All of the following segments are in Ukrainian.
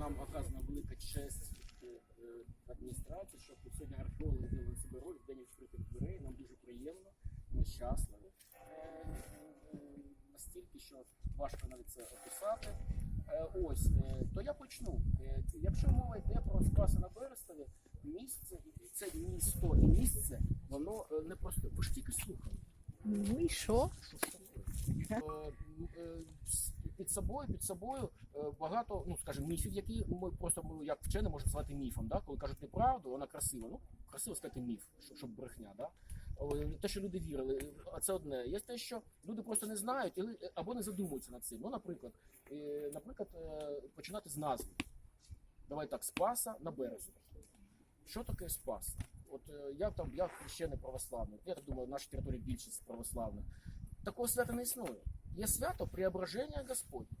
нам оказана велика честь е, адміністрації, що тут сьогодні археологи на себе роль в день відкритих дверей. Нам дуже приємно, ми щасливі. Е, Настільки, що важко навіть це описати. Е, Ось, то я почну. Якщо мова йде про Спаса на Берестові, місце, це місто і місце, воно не просто. Ви ж тільки слухали. Ну і що? Під собою, під собою е, багато, ну скажімо, міфів, які ми просто ми, як вчені можемо назвати міфом. Да? Коли кажуть неправду, вона красива. Ну, красиво сказати міф, що- щоб брехня. Да? Те, що люди вірили, а це одне. Є те, що люди просто не знають або не задумуються над цим. Ну, наприклад, е, наприклад, е, починати з назви. Давай так, Спаса на березі. Що таке Спас? От я там, я хрещений православний. Я так думаю, в нашій території більшість православна. Такого свята не існує. Є свято Преображення Господнє.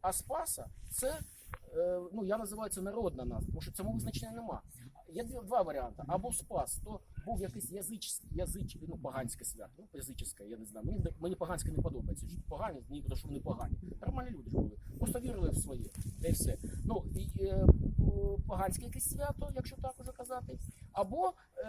А Спаса це, е, ну я називаю це народна назва, тому що цьому визначення нема. Є два варіанти. Або Спас, то був якийсь язич, язич, ну, поганське свято. Ну, язичське, я не знаю. Мені, мені поганське не подобається. Що погані, ні, тому що вони погані. Нормальні люди ж були. Просто вірили в своє. Та й все. Ну, і, е, поганське якесь свято, якщо так уже казати. Або е,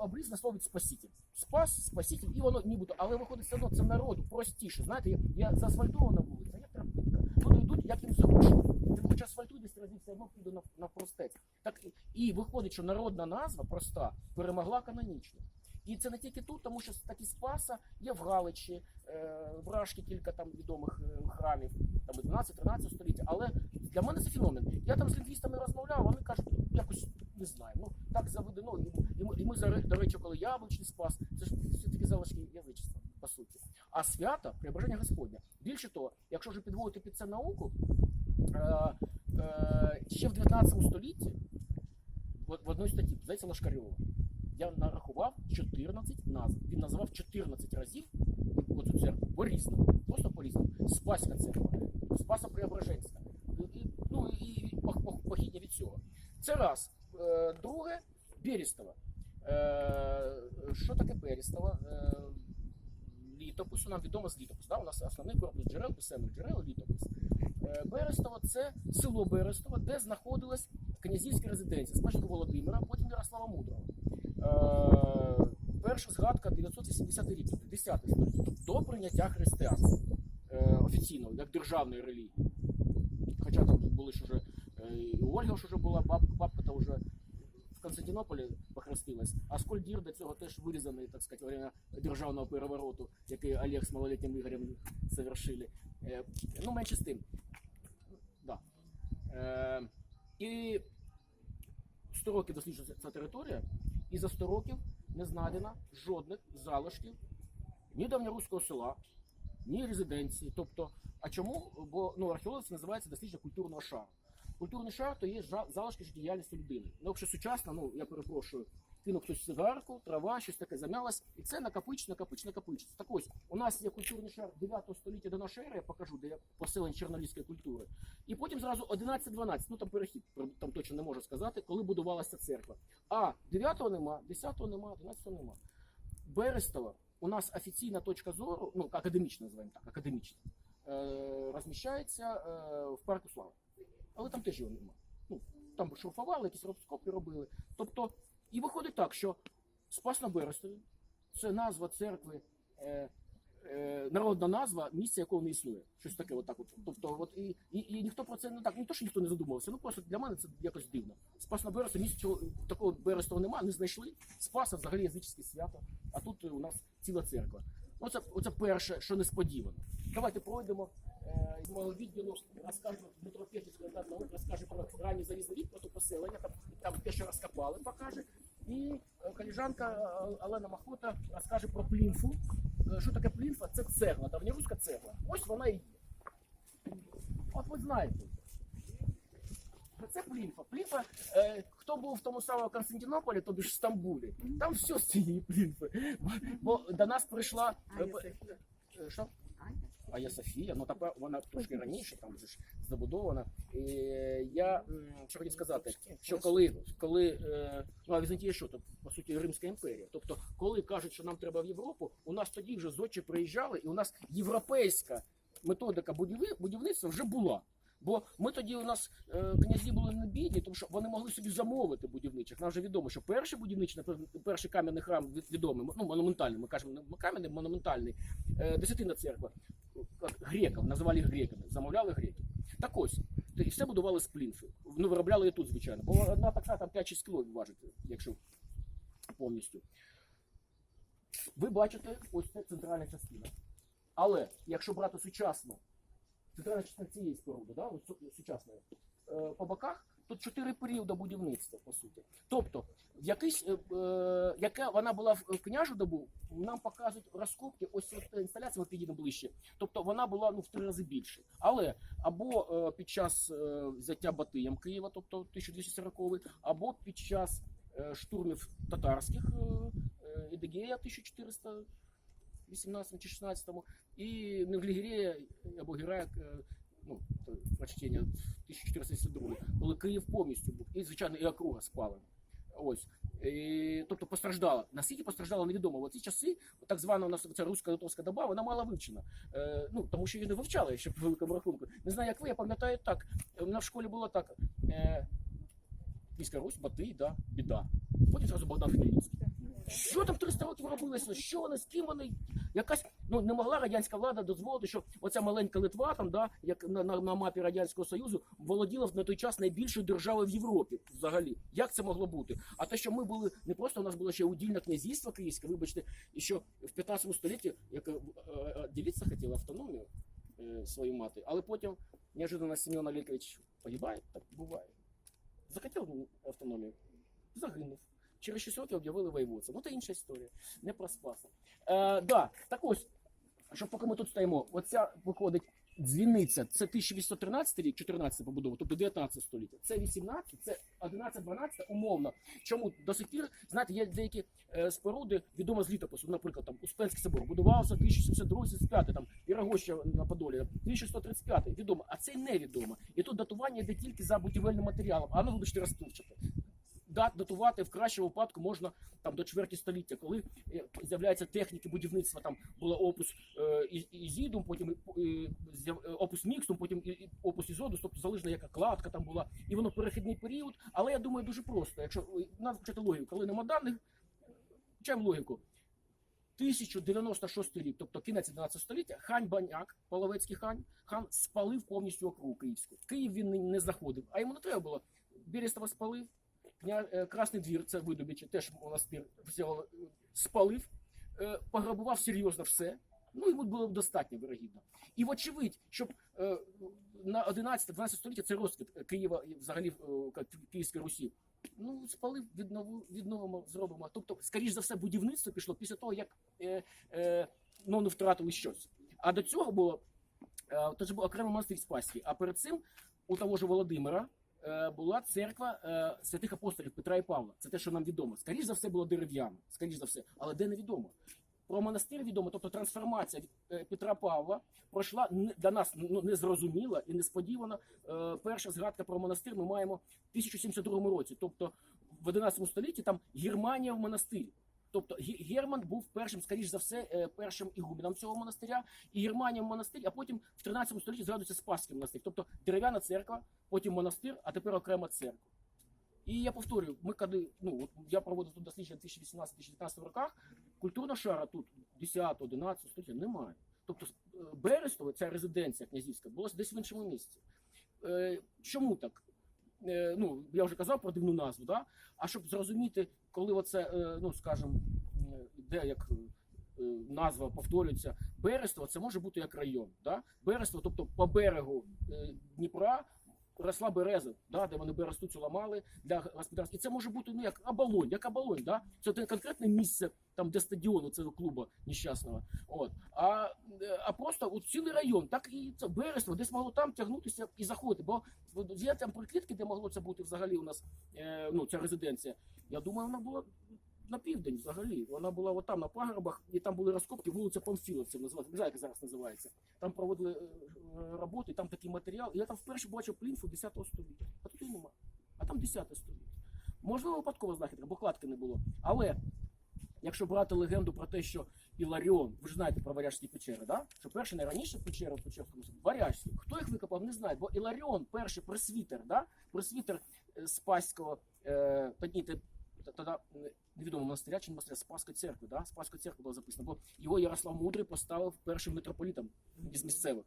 обріз на слово від спаситель. Спас, спаситель, і воно нібито, але виходить все одно це народу простіше. Знаєте, я, я заасфальтована вулиця, я травмка. Люди йдуть, як їм зручно. Ти хоч асфальтуй десь разів все одно піду на, на простець. Так і- і виходить, що народна назва проста перемогла канонічну. І це не тільки тут, тому що такі спаса є в Галичі, е, в Рашки кілька там відомих е, храмів, там 12-13 століття. Але для мене це феномен. Я там з лінгвістами розмовляв, вони кажуть, якось не знаю. Ну так заведено. І, і, ми- і ми до речі, коли яблучний спас, це ж все таки залишки язичества, по суті. А свято преображення Господня. Більше того, якщо вже підводити під це науку, е, ще в 19 столітті в, в одній статті, здається, Лашкарьова, я нарахував 14 назв. Він назвав 14 разів оцю церкву по-різному. Просто по-різному. Спаська церква, Спаса Преображенська. І, ну і, і пох- пох- похідня від цього. Це раз. Е, друге, Берестова. Е, що таке Берестова? Е, літопису нам відомо з літопису. Да? У нас основний корпус джерел, писемних джерел, літопис. Берестово це село Берестово, де знаходилась князівська резиденція. Спочатку Володимира, потім Ярослава Мудрого. Е, перша згадка 980 рік, тобто 10 століття, тобто до прийняття християнства е, офіційно, як державної релігії. Хоча там були ж уже е, і Ольга ж уже була, бабка, бабка та вже в Константинополі похрестилась, а Скольдір до цього теж вирізаний, так сказати, время державного перевороту, який Олег з малолітнім Ігорем совершили. Е, ну, менше з тим. Да. І 100 років досліджується ця територія, і за 100 років не знайдено жодних залишків ні давньоруського села, ні резиденції. Тобто, а чому? Бо ну, археологія це називається дослідження культурного шару. Культурний шар то є залишки життєдіяльності людини. Ну, якщо сучасно, ну я перепрошую, кинув хтось цигарку, трава, щось таке зам'ялось, і це накопич, накопич, накопичиться. Так ось, у нас є культурний шар 9 століття до нашої ери, я покажу, де є поселення чорноліської культури. І потім зразу 11-12, ну там перехід, там точно не можу сказати, коли будувалася церква. А 9-го нема, 10-го нема, 11-го нема. Берестова у нас офіційна точка зору, ну академічна називаємо так, академічна, е, розміщається е, в парку слави. Але там теж його нема. Ну, там шурфували, якісь розкопки робили. Тобто, і виходить так, що Спас на Берестові це назва церкви, е, е, народна назва місця, якого не існує. Щось таке, отак. От. Тобто, от і, і, і ніхто про це не так, не то, що ніхто не задумувався, ну просто для мене це якось дивно. Спас на Берестові, місця цього такого Берестова немає, не знайшли. Спаса взагалі язичське свято, а тут у нас ціла церква. Оце, оце перше, що несподівано. Давайте пройдемо відділу, розкаже Дмитро Пєхівський наук, розкаже про ранній залізний вік, про поселення, там, там те, що розкопали, покаже. І е, коліжанка е, Олена Махота розкаже про плінфу. Е, Що таке плінфа? Це цегла, давньоруська цегла. Ось вона і є. От ви знаєте. Це плінфа. Плінфа, е, хто був в тому самому Константинополі, тобі ж в Стамбулі, там все з цієї плінфи. Бо, до нас прийшла. е, е, е, Що? А є Софія, ну тепер вона трошки раніше, там вже ж забудована. І я що хотів сказати, що коли, коли е, ну а Візантія що то по суті Римська імперія. Тобто, коли кажуть, що нам треба в Європу, у нас тоді вже зодчі приїжджали, і у нас європейська методика будівництва вже була. Бо ми тоді у нас е, князі були не бідні, тому що вони могли собі замовити будівничих. Нам вже відомо, що перший будівничий, наприклад, перший кам'яний храм відомий, ну монументальний, ми кажемо, не кам'яний, монументальний, е, десятина церква. Як Греків, називали їх греками, замовляли греків. Так ось, і все будували з плінфи. Ну, виробляли і тут, звичайно. Бо одна такса там 5-6 кіло важить, якщо повністю. Ви бачите, ось це центральна частина. Але якщо брати сучасну, центральна частина цієї споруди, да, сучасної, е, по боках, тут чотири періоди будівництва, по суті. Тобто, якийсь, е, е, яка вона була в княжу добу, нам показують розкопки, ось от інсталяція, ми підійдемо ближче. Тобто вона була ну, в три рази більше. Але або е, під час е, взяття Батиєм Києва, тобто 1240 або під час е, штурмів татарських е, Едигея 1418 чи 16 і Невлігірія або Герая, е, ну, прочтення 1472, коли Київ повністю був, і, звичайно, і округа спалена. Ось. І, тобто постраждала. Наскільки постраждала, невідомо. В ці часи, так звана у нас ця руська литовська доба, вона мало вивчена. Е, ну, тому що її не вивчали ще по великому рахунку. Не знаю, як ви, я пам'ятаю так. У нас в школі було так. Е, Русь, Батий, да, біда. Потім зразу Богдан Хмельницький. Що там 300 років робилося? Що вони, з ким вони? Якась ну не могла радянська влада дозволити, що оця маленька Литва, там да, як на, на, на мапі радянського союзу, володіла на той час найбільшою державою в Європі. Взагалі, як це могло бути? А те, що ми були не просто у нас було ще удільне князівство київське, вибачте, і що в 15 столітті як е, е, діліться хотіла автономію е, свою мати, але потім неожиданно Семен Олегович погибає, так буває. Захотів автономію, загинув. Через 6 років об'явили воєводця. Ну, це інша історія, не про Спаса. Е, да, так ось, що поки ми тут стоїмо, оця виходить дзвіниця, це 1813 рік, 14 побудова, тобто 19 століття. Це 18, це 11-12, умовно. Чому до сих пір, знаєте, є деякі е, споруди, відомо з літопису, наприклад, там Успенський собор будувався 1772, там Ірогоща на Подолі, 1135, відомо, а це невідомо. І тут датування йде тільки за будівельним матеріалом, а ну, вибачте, розпливчате датувати в кращому випадку можна там до чверті століття, коли е, з'являються техніки будівництва. Там була опус е, ізідум, потім е, опус мікстум, потім опус ізодус, тобто залежно яка кладка там була, і воно перехідний період. Але я думаю, дуже просто. Якщо надо вчити логіку, коли нема даних, вчаємо логіку. 1096 рік, тобто кінець 11 століття, хань Баняк, Половецький хань, хан спалив повністю округу київську. Київ він не- заходив, а йому не треба було. Берестова спалив, Красний двір, це видобичі, теж монастир взяв, е, спалив, е, пограбував серйозно все. Ну, йому було б достатньо вирогідно. І вочевидь, щоб е, на 11-12 століття це розквіт е, Києва і взагалі е, Київської Русі. Ну, спалив, віднову, відновимо, зробимо. Тобто, скоріш за все, будівництво пішло після того, як е, е, ну, не втратили щось. А до цього було е, теж був окремий монастир Спаський. А перед цим у того ж Володимира е, була церква е, святих апостолів Петра і Павла. Це те, що нам відомо. Скоріш за все було дерев'яне, скоріш за все, але де невідомо. Про монастир відомо, тобто трансформація е, Петра Павла пройшла для нас ну, незрозуміла і несподівана. Е, перша згадка про монастир ми маємо в 1072 році. Тобто в 11 столітті там Германія в монастирі. Тобто Герман був першим, скоріш за все, е, першим ігуменом цього монастиря, і Германія в монастирі, а потім в 13 столітті згадується Спасський монастир. Тобто дерев'яна церква, потім монастир, а тепер окрема церква. І я повторюю, ми коли ну от я проводив тут дослідження в 2018-2019 роках, культурного шара тут 10-11 століття немає. Тобто е, Берестово, ця резиденція князівська, була десь в іншому місці. Е, Чому так? Е, Ну, я вже казав про дивну назву, да? а щоб зрозуміти, коли оце, е, ну скажімо, де як е, назва повторюється, Берестово, це може бути як район. Да? Берестово, тобто по берегу Дніпра росла береза, да, де вони берестуцю ламали для господарства. І це може бути ну як оболонь, як оболонь, да? Це конкретне місце, там де стадіон цього клубу нещасного. От. А, а просто от цілий район, так і це берество, десь могло там тягнутися і заходити. Бо є там приклітки, де могло це бути взагалі у нас е, ну, ця резиденція. Я думаю, вона була. На південь взагалі. Вона була от там на пагорбах, і там були розкопки, вулиця Памфіловців називається. Як зараз називається. Там проводили е, е, роботи, там такий матеріал. І я там вперше бачив плінфу 10 століття. А тут її нема. А там 10 століття. Можливо, випадкова знахідка, бо кладки не було. Але якщо брати легенду про те, що Іларіон, ви ж знаєте про варяжські печери, да? що перші найраніше печери в Печерському варяжські. Хто їх викопав, не знає, бо Іларіон, перший пресвітер, да? пресвітер е, Спаського, е, тоді невідомо монастиря чи монастиря Спаської церкви, да? Спаської церкви було записано, бо його Ярослав Мудрий поставив першим митрополітом із місцевих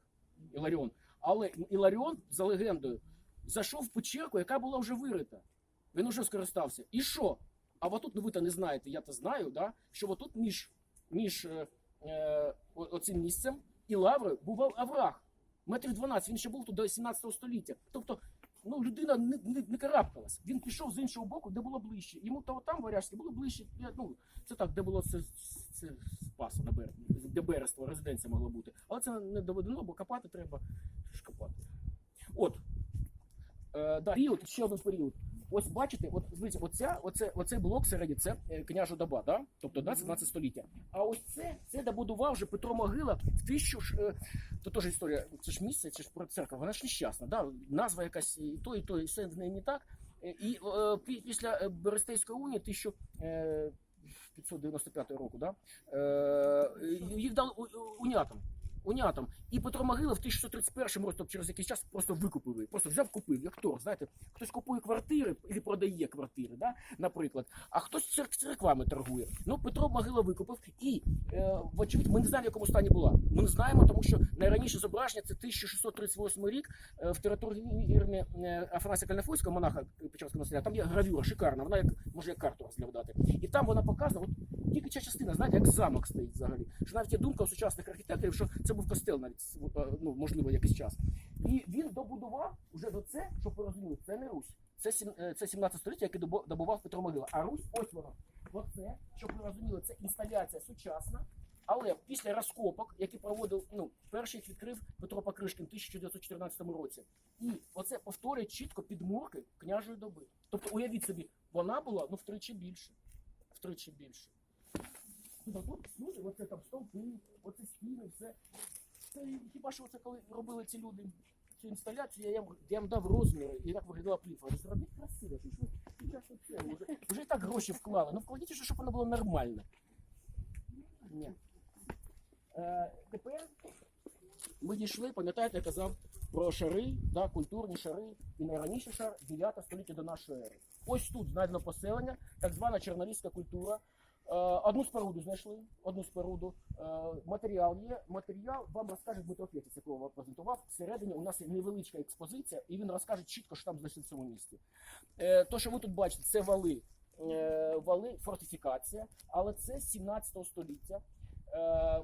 Іларіон. Але Іларіон, за легендою, зайшов в печерку, яка була вже вирита. Він уже скористався. І що? А отут, ну ви то не знаєте, я то знаю, да? що отут між, між е, е, о- оцим місцем і лаврою був овраг. Метрів 12, він ще був тут до 17 століття. Тобто, ну, людина не, не, не карабкалась. Він пішов з іншого боку, де було ближче. Йому то там варяжське було ближче. Ну, це так, де було це, це спасо на берег, де берество, резиденція могла бути. Але це не доведено, бо копати треба копати. От. Е, да, період, ще один період. Ось бачите, от дивіться, оця, оце, оцей блок середній, це е, княжа доба, да? тобто 17 століття. А ось це, це добудував вже Петро Могила в тисячу ж, е, то теж історія, це ж місце, це ж про церква, вона ж нещасна, да? назва якась і то, і то, і все в неї не так. Е, І е, після Берестейської унії 1595 року, да? е, їх дали у- у- унятам. І Петро Могила в 1631 році, тобто через якийсь час, просто викупив її. Просто взяв, купив. Як хто? Знаєте, хтось купує квартири і продає квартири, да? наприклад, а хтось цер- церквами торгує. Ну, Петро Могила викупив і, е, вочевидь, ми не знаємо, в якому стані була. Ми не знаємо, тому що найраніше зображення це 1638 рік е, в території е, Афанасія Кальнафойського, монаха Печерського населення. Там є гравюра шикарна, вона як може як карту розглядати. І там вона показана, от тільки ця частина, знаєте, як замок стоїть взагалі. Що навіть є думка у сучасних архітекторів, що це був костел навіть е, ну, можливо якийсь час. І він добудував вже до це, щоб ви розуміли, це не Русь. Це, е, це 17 століття, яке добував Петро Могила. А Русь, ось вона. Оце, щоб ви розуміли, це інсталяція сучасна. Але після розкопок, які проводив, ну, перший відкрив Петро Покришкін в 1914 році. І оце повторює чітко підмурки княжої доби. Тобто, уявіть собі, вона була ну, втричі більше. Втричі більше. Тут люди, оце там стовпи, оце стіни, все. Це хіба що це коли робили ці люди цю інсталяцію, я їм, я їм дав розміри і як виглядала плівка. Я Зробіть красиво, що ж ви зараз оце, вже, вже і так гроші вклали. Ну вкладіть, щоб воно було нормально. Ні. Е, тепер ми дійшли, пам'ятаєте, я казав про шари, да, культурні шари, і найраніший шар 9 століття до нашої ери. Ось тут знайдено поселення, так звана чорноліська культура. Е, Одну споруду знайшли, одну споруду. Е, Матеріал є. Матеріал вам розкаже Дмитро Фетіс, якого презентував. Всередині у нас є невеличка експозиція, і він розкаже чітко, що там знайшли в цьому місті. Е, То, що ви тут бачите, це вали, вали, фортифікація, але це 17 століття.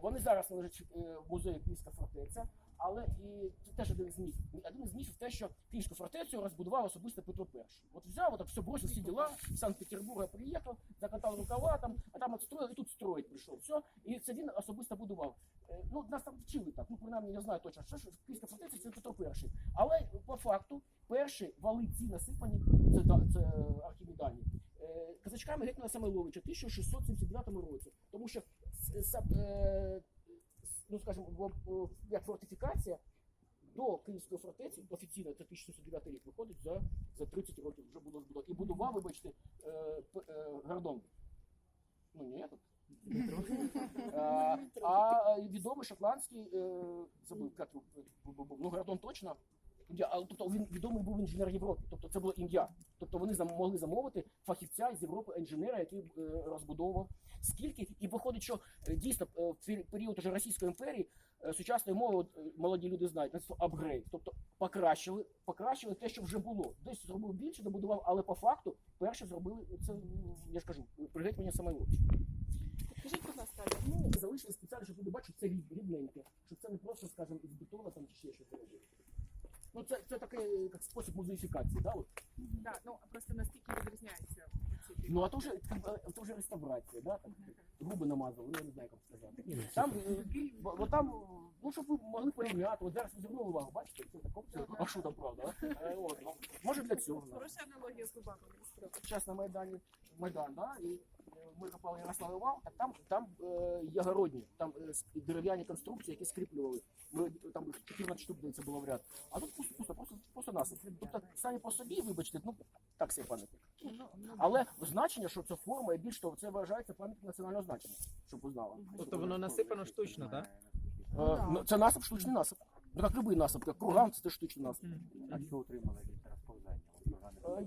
Вони зараз належать в музеї Київська фортеця. Але і це теж один з міфів. Один із міфів те, що Київську фортецю розбудував особисто Петро І. От взяв, от все бросив всі діла, з Санкт-Петербурга приїхав, закатав рукава там, а там отстроїв і тут строїть прийшов. Все, і це він особисто будував. Е, Ну, нас там вчили так, ну принаймні я знаю точно, що, Київська фортеця це Петро І. Але по факту перші вали ці насипані, це, це архімедані, е, казачками Гетьмана Самойловича в 1679 році. Тому що е, ну скажімо, в- як фортифікація до Київської фортеці офіційно це 1609 рік виходить за, за 30 років вже було збудовано. І будував, вибачте, е, е, Гордон. Ну, ні, тут. Е, А відомий шотландський, е, забув, ну Гордон точно. Ім'я, тобто він відомий був інженер Європи, тобто це було ім'я. Тобто вони могли замовити фахівця з Європи, інженера, який е, розбудовував. Скільки і виходить, що е, дійсно е, в пері- період уже Російської імперії сучасної мови е, молоді люди знають, це апгрейд. Тобто покращили, покращили те, що вже було. Десь зробив більше, добудував, але по факту перше зробили це, я ж кажу, при гетьмані Самойловича. Скажіть, будь ласка, Ну, залишили спеціально, щоб люди бачили, що це рідненьке, щоб це не просто, скажімо, із бетону там чи ще щось робити. Ну, це, це такий як спосіб музеїфікації, да? От. да, ну просто наскільки відрізняється ці Ну, а то вже, е, то вже реставрація, да? Губи намазали, ну, я не знаю, як сказати. Там, е, бо, бо там, е, ну, щоб ви могли порівняти, от зараз ви звернули увагу, бачите, це таке, це, а що там правда, а? Е, от, ну, може для цього. да. Хороша аналогія з зубами. насправді. Час на Майдані, Майдан, да? і е, ми копали Ярославий вал, так там, там е, ягородні, там е, дерев'яні конструкції, які скріплювали. Ми, там 14 штук здається, було в ряд. А тут пусто, пусто, просто, просто насип. Тобто самі по собі, вибачте, ну так себе пам'ятник. Але значення, що це форма, і більш того, це вважається пам'ятник національного значення, щоб ви знали. Тобто воно насипано штучно, так? Е, ну, це насип, штучний насип. Ну так любий насип, як курган, це теж штучний насип. А що отримали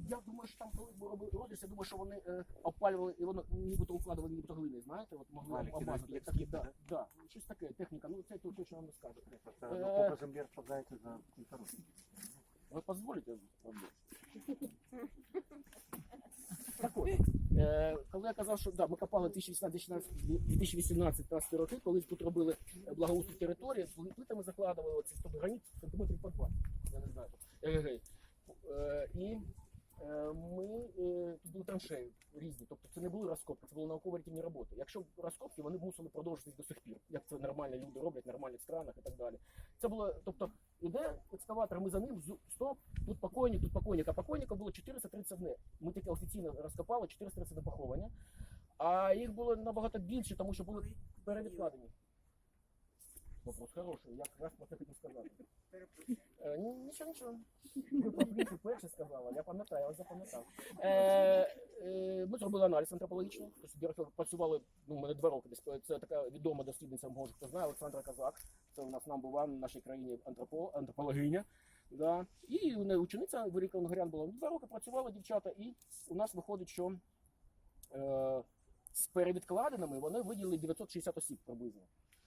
Я думаю, що там, коли робили я думаю, що вони е, опалювали і воно нібито укладували нібито глини, знаєте, от могли обмазати. Так, скіпи, да, да? да, щось таке, техніка, ну це то точно вам не скажу. Е, поки землі розповзається за культуру. Ви дозволите? Так от, е, коли я казав, що да, ми копали 2018-2018 роки, коли тут робили е, благоустрій території, плитами закладували оці 100 граніт, сантиметрів по два, я не знаю. Е, і е, ми е, тут були траншеї різні, тобто це не були розкопки, це були науково-рятівні роботи. Якщо розкопки, вони мусили продовжуватись до сих пір, як це нормальні люди роблять в нормальних странах і так далі. Це було, тобто, іде екскаватор, ми за ним, стоп, тут покойник, тут покойник, а покойника було 431. Ми таке офіційно розкопали, 431 поховання. А їх було набагато більше, тому що були перевідкладені. Вопрос хороший, я якраз про це хотів сказати. Е, ні- Нічого, нічого. Ви принцип перше сказали, я пам'ятаю, я запам'ятав. Е, е, ми зробили аналіз антропологічний. Тобто працювали ну, у мене два роки десь. Це така відома дослідниця, може хто знає, Олександра Казак. Це у нас нам була в нашій країні антропо, антропологиня. Да. І у неї учениця Виріка Онгорян була. Два роки працювали дівчата, і у нас виходить, що е, з перевідкладеними вони виділили 960 осіб приблизно.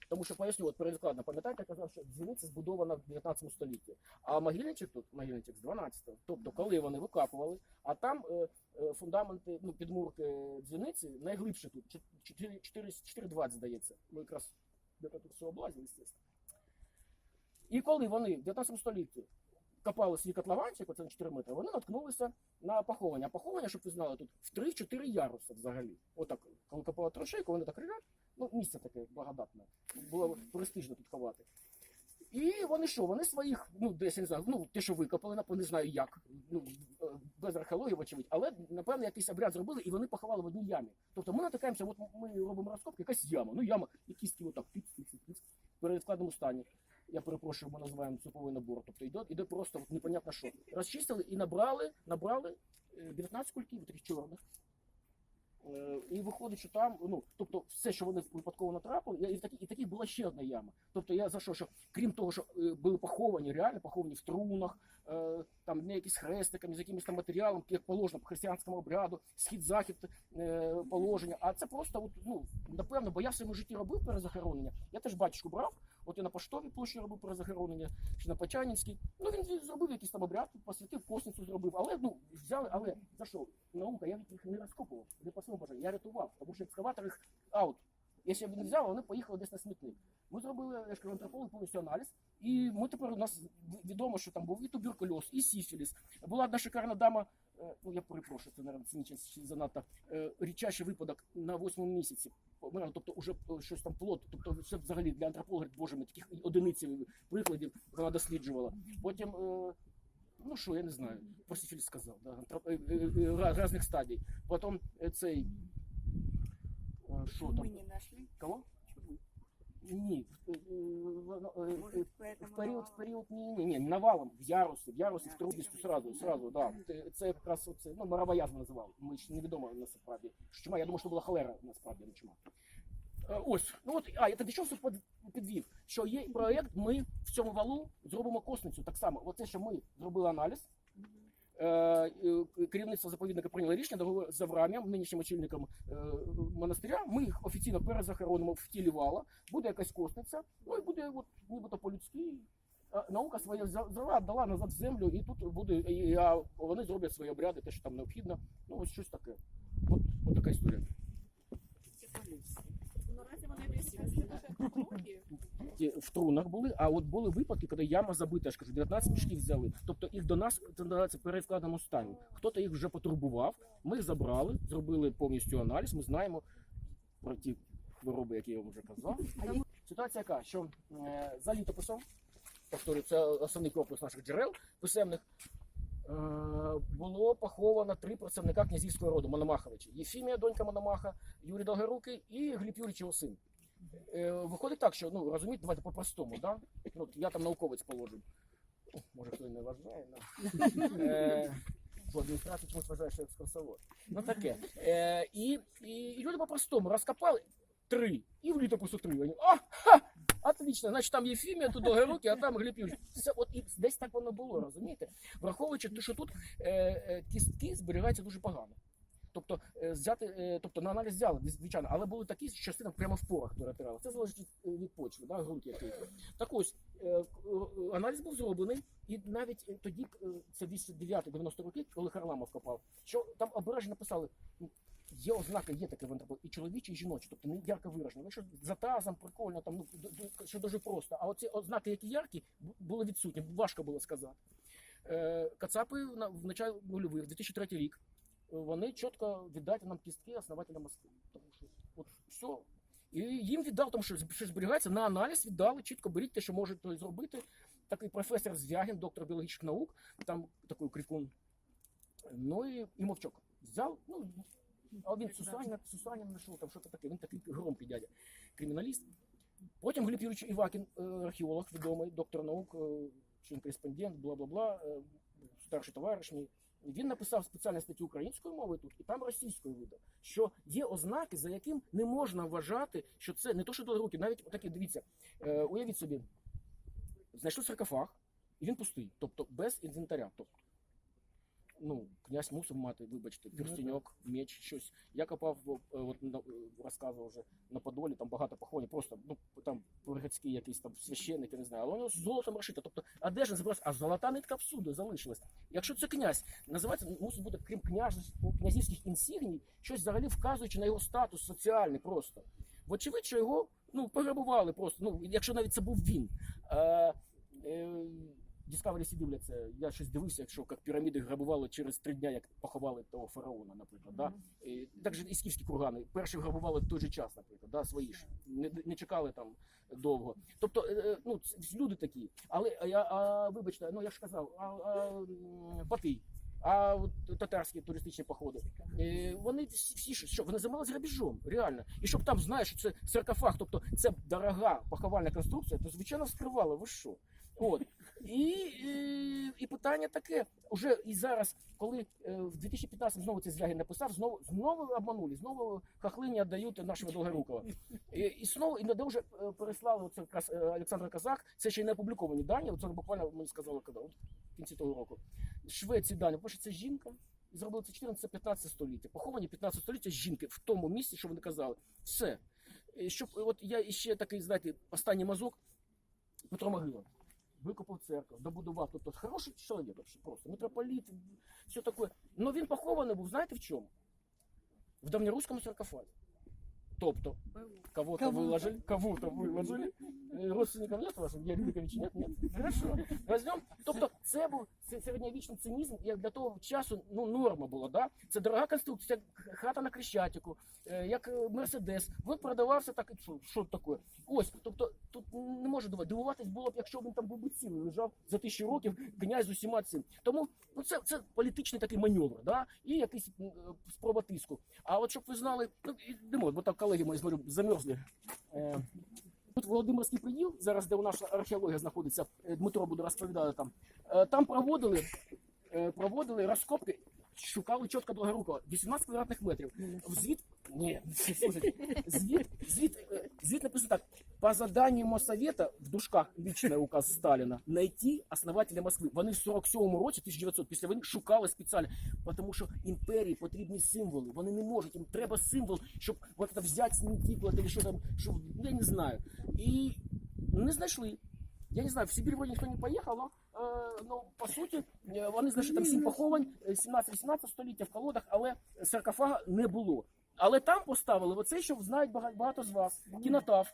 Тому що поясню, от перевідкладена, пам'ятаєте, я казав, що дзвіниця збудована в 19 столітті, а могильничок тут, могильничок з 12-го. Тобто, коли вони викапували, а там е, е, фундаменти, ну, підмурки дзвіниці найглибше тут, 4 4 4,20, здається. Ми якраз де тут все облазили, звісно. І коли вони в 19 столітті копали свій котлованчик, оце на 4 метри, вони наткнулися на поховання. А поховання, щоб ви знали, тут в 3-4 яруси взагалі. Отак, коли копали трошейку, вони так лежать, ну, місце таке благодатне. Було престижно тут ховати. І вони що? Вони своїх, ну десь я не знаю, ну те, що викопали, напевно, не знаю як, ну е, без археології, вочевидь, але напевно якийсь обряд зробили, і вони поховали в одній ямі. Тобто ми натикаємося, от ми робимо розкопки, якась яма. Ну яма, і кістки отак піц, піц, піц, в перевідкладному стані. Я перепрошую, ми називаємо суповий набор. Тобто йде, йде просто от непонятно що. Розчистили і набрали, набрали е, 19 кульків, таких чорних. Е, І виходить, що там, ну, тобто, все, що вони випадково натрапили, і, такі, і таких була ще одна яма. Тобто я за що, що крім того, що е, були поховані, реально поховані в трунах, е, там не якісь хрестиками, з якимось там матеріалом, як положено по християнському обряду, схід-захід положення. А це просто, от, ну, напевно, бо я в своєму житті робив перезахоронення. Я теж батюшку брав, от і на поштовій площі робив перезахоронення, чи на Почайнівській. Ну він зробив якийсь там обряд, посвятив косницю зробив, але ну взяли, але за що? Наука, я їх не розкопував, не по своєму бажанню, я рятував, тому що екскаватор їх аут. Якщо б не взяв, вони поїхали десь на смітник. Ми зробили я ж кажу, антрополог повністю аналіз, і ми тепер у нас відомо, що там був і туберкульоз, і сіфіліс. Була одна шикарна дама, е, ну я перепрошую, це цинічно занадто е, рідчайший випадок на восьмому місяці. Померла, тобто уже е, щось там плод, тобто це взагалі для антрополога, боже ми таких одиниці прикладів вона досліджувала. Потім. е, Ну що, я не знаю, про сифіліс сказав, да, антроп- е, різних стадій. Потім цей. Що там? Ми не нашли. Кого? Ні. в- період, в період, ні, ні, ні, навалом, в яруси, в яруси, в трудності сразу, сразу, да. Це- якраз оце, ну, моровая називали. Ми ж невідомо насправді. що Чума, я думаю, що була холера насправді, не чума. Е, Ось, ну от, а я тоді що все підвів, що є проєкт, ми в цьому валу зробимо косницю так само. Оце, що ми зробили аналіз, керівництво заповідника прийняло рішення з Авраамом, нинішнім очільником е, монастиря. Ми їх офіційно перезахоронимо в тілі вала, буде якась косниця, ну і буде от, нібито по-людськи. Наука своє взяла, дала назад землю, і тут буде, і, а вони зроблять свої обряди, те, що там необхідно. Ну, ось щось таке. От, от така історія. В трунах були, а от були випадки, коли яма забита, я ж кажу, 19 мішків взяли. Тобто їх до нас називається перевкладному стані. Хто-то їх вже потурбував, ми їх забрали, зробили повністю аналіз. Ми знаємо про ті хвороби, які я вам вже казав. Ситуація яка, що е, за літописом, повторюю, це основний корпус наших джерел писемних. Е, було поховано три представника князівського роду Мономаховича. Єфімія, донька Мономаха, Юрій Долгорукий і Гліб Юрійович син. Е, Виходить так, що ну розумієте, давайте по-простому, да? Ну, я там науковець положу. О, Може, хто і не вважає, да. Е, в адміністрації чомусь вважає, що екскурсовод. Ну таке. Е, і, і, і люди по-простому розкопали три, і в літопису три. Вони, а, ха, отлично, значить там Єфімія, тут Долгорукий, а там Гліб Юрійович. Все, от і десь так воно було, розумієте? Враховуючи, те, що тут е, е, кістки зберігаються дуже погано. Тобто, е, взяти, е, тобто на аналіз взяли, звичайно, але були такі частина прямо в порах перетирали. Це залежить від, почви, да, ґрунт який. Так ось, е, аналіз був зроблений, і навіть тоді, це 209-90 роки, коли Харламов копав, що там обережно написали, ну, є ознаки, є таке в антропології, і чоловічі, і жіночі, тобто не ярко виражені. Що за тазом, прикольно, там, ну, що дуже просто. А оці ознаки, які яркі, були відсутні, важко було сказати. Кацапи в началі нульових, 2003 рік, вони чітко віддати нам кістки основателя Москви. Тому що от все. І їм віддав, тому що, що зберігається на аналіз, віддали, чітко беріть те, що можете зробити. Такий професор Звягін, доктор біологічних наук, там такий крикун. Ну і, і мовчок. Взяв, ну, а він Сусанін, Сусанін знайшов, там то таке, він такий громкий дядя, криміналіст. Потім Гліб Юрійович Івакін, е, археолог відомий, доктор наук, член кореспондент, бла-бла-бла, е, старший товариш мій. Він написав спеціальну статтю українською мовою тут, і там російською видав, що є ознаки, за яким не можна вважати, що це не то, що до руки, навіть отакі, дивіться, е, уявіть собі, знайшли саркофаг, і він пустий, тобто без інвентаря. Тобто, ну, князь мусив мати, вибачте, перстеньок, меч, щось. Я копав, е, от, розказував вже на Подолі, там багато похований, просто ну, там пригодський якийсь там священник, я не знаю, але воно з золотом розшито. Тобто одежа збиралася, а золота нитка всюди залишилась. Якщо це князь, називається, мусить бути, крім княж, князівських інсігній, щось взагалі вказуючи на його статус соціальний просто. Вочевидь, що його ну, пограбували просто, ну, якщо навіть це був він. Е, е, Discovery всі дивляться. Я щось дивився, якщо як піраміди грабували через три дня, як поховали того фараона, наприклад. Да? І, так же і скіфські кургани. Перші грабували в той же час, наприклад, да? свої ж. Не, не чекали там довго. Тобто, е, е, ну, люди такі. Але а, я, а, вибачте, ну я ж казав, а, а, Батий. А от татарські туристичні походи, е, вони всі, всі що, що вони займалися грабіжом, реально. І щоб там знаєш, що це саркофаг, тобто це дорога поховальна конструкція, то звичайно вскривали. Ви що? От. І, і, і питання таке: уже і зараз, коли е, в 2015 знову цей Звягін написав, знову знову обманули, знову хахлині віддають нашого Долгорукова. І, і знову і де вже е, переслали оце якраз е, Олександр Казак. Це ще й не опубліковані дані. Це буквально мені сказали, коли в кінці того року. Швеції дані, перше, це жінка. Зробили це 14-15 століття. Поховані 15 століття жінки в тому місці, що вони казали. Все. Щоб от я ще такий, знаєте, останній мазок Петро Могила. Викопав церкву, добудував. Тобто хороший чоловік просто. Митрополіт, все таке. Но він похований був, знаєте в чому? В давньоруському саркофагі. Тобто, кого-то выложили, кого-то выложили. Э, Родственников нет ваших, Георгия Юрьевича нет, нет. Хорошо. Возьмем. Тобто, це був це середньовічний цинізм, як для того часу ну, норма була, да? Це дорога конструкція, як хата на Крещатику, е, як е, Мерседес. Він продавався так, і що, що таке? Ось, тобто, тут не може дивувати. Дивуватись було б, якщо він там був би цілий, лежав за тисячу років князь з усіма цим. Тому ну, це, це політичний такий маневр, да? і якийсь м, е, спроба тиску. А от щоб ви знали, ну йдемо, бо так колеги мої смотрю, замерзли. Е, Тут Володимирський приділ, зараз де у нас археологія знаходиться, е, Дмитро буде розповідати там. Е, Там проводили, проводили розкопки, шукали чітко Долгорукова. 18 квадратних метрів. В звіт. Ні, слухайте, звіт, звіт, звіт написано так. По заданню Моссовета, в дужках личний указ Сталіна, знайти основателя Москви. Вони в 47-му році, 1900, після війни шукали спеціально, тому що імперії потрібні символи. Вони не можуть, їм треба символ, щоб от це взяти снітіку, або що там, щоб, я не знаю. І не знайшли. Я не знаю, в Сибір вроде ніхто не поїхав, но, е, ну, по суті, вони знайшли там сім поховань, е, 17-18 століття в колодах, але саркофага не було. Але там поставили оцей, що знають багато, з вас, кінотаф,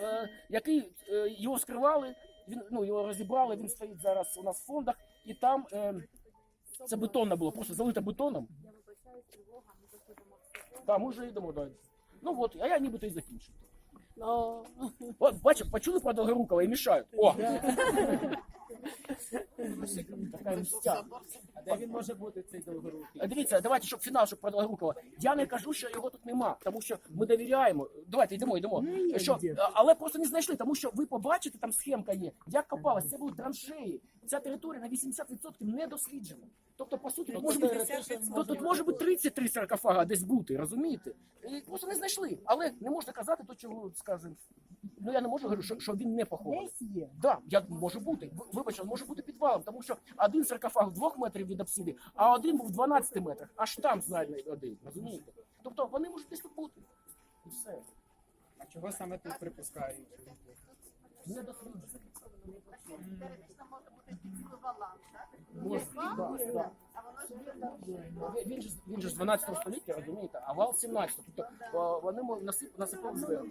е, який е, його скривали, він, ну, його розібрали, він стоїть зараз у нас в фондах, і там е, це бетонна було, просто залита бетоном. Так, ми вже йдемо далі. Ну от, а я нібито і закінчив. От, бачив, почули про Долгорукова і мішають. О! Така мстя. А де він може бути цей довгорукий? Е, Дивіться, давайте, щоб фінал, щоб про Долгорукова. Я не кажу, що його тут нема, тому що ми довіряємо. Давайте йдемо, йдемо. Що, е, але просто не знайшли, тому що ви побачите, там схемка є. Як копалась, це були траншеї. Ця територія на 80% не досліджена. Тобто, по суті, тут може бути, тут, тут може бути 33 саркофага десь бути, розумієте? І просто не знайшли. Але не можна казати то, чого скажемо. Ну я не можу говорити, що, що він не похований. Десь є. Да, я може бути. Вибачте, може бути підвалом, тому що один саркофаг двох метрів від апсиди, а один був в 12 метрах. Аж там знайдений один. Розумієте? Тобто вони можуть десь тут бути. І все. А чого саме тут припускають? Не досліджено. Теоретично може бути баланс, так? А воно ж є Він же, він же з 12 століття, розумієте, а вал 17. Тобто о, вони насип, насипали зверху.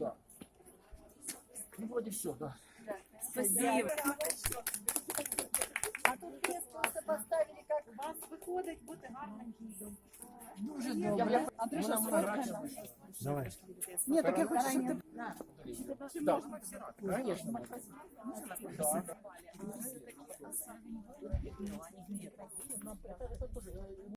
Да. Ну, вроді все, да. Спасибо. А тут крест просто поставили, как Вас виходить бути гарним гідом. Дуже добре. сфоткай нас. Давай. Ні, так я хочу, щоб ти Да. Конечно. Да.